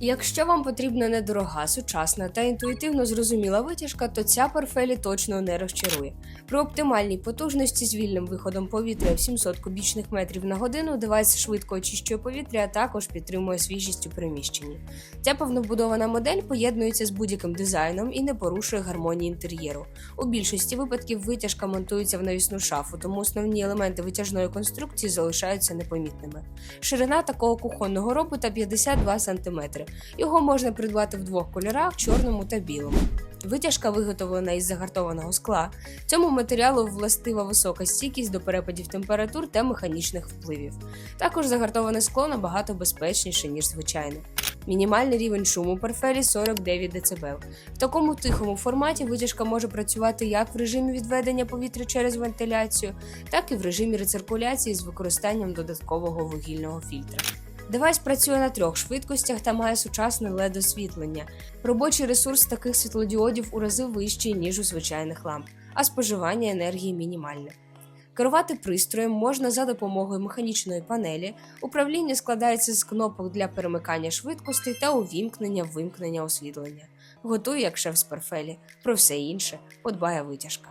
Якщо вам потрібна недорога, сучасна та інтуїтивно зрозуміла витяжка, то ця парфелі точно не розчарує. При оптимальній потужності з вільним виходом повітря в 700 кубічних метрів на годину девайс швидко очищує повітря, а також підтримує свіжість у приміщенні. Ця повнобудована модель поєднується з будь-яким дизайном і не порушує гармонії інтер'єру. У більшості випадків витяжка монтується в навісну шафу, тому основні елементи витяжної конструкції залишаються непомітними. Ширина такого кухонного робота 52 см. Його можна придбати в двох кольорах чорному та білому. Витяжка виготовлена із загартованого скла. Цьому матеріалу властива висока стійкість до перепадів температур та механічних впливів. Також загартоване скло набагато безпечніше, ніж звичайне. Мінімальний рівень шуму парфелі 49 дБ. В такому тихому форматі витяжка може працювати як в режимі відведення повітря через вентиляцію, так і в режимі рециркуляції з використанням додаткового вугільного фільтра. Девайс працює на трьох швидкостях та має сучасне led освітлення. Робочий ресурс таких світлодіодів у рази вищий, ніж у звичайних ламп, а споживання енергії мінімальне. Керувати пристроєм можна за допомогою механічної панелі. Управління складається з кнопок для перемикання швидкостей та увімкнення вимкнення освітлення. Готує як шеф з парфелі. Про все інше подбає витяжка.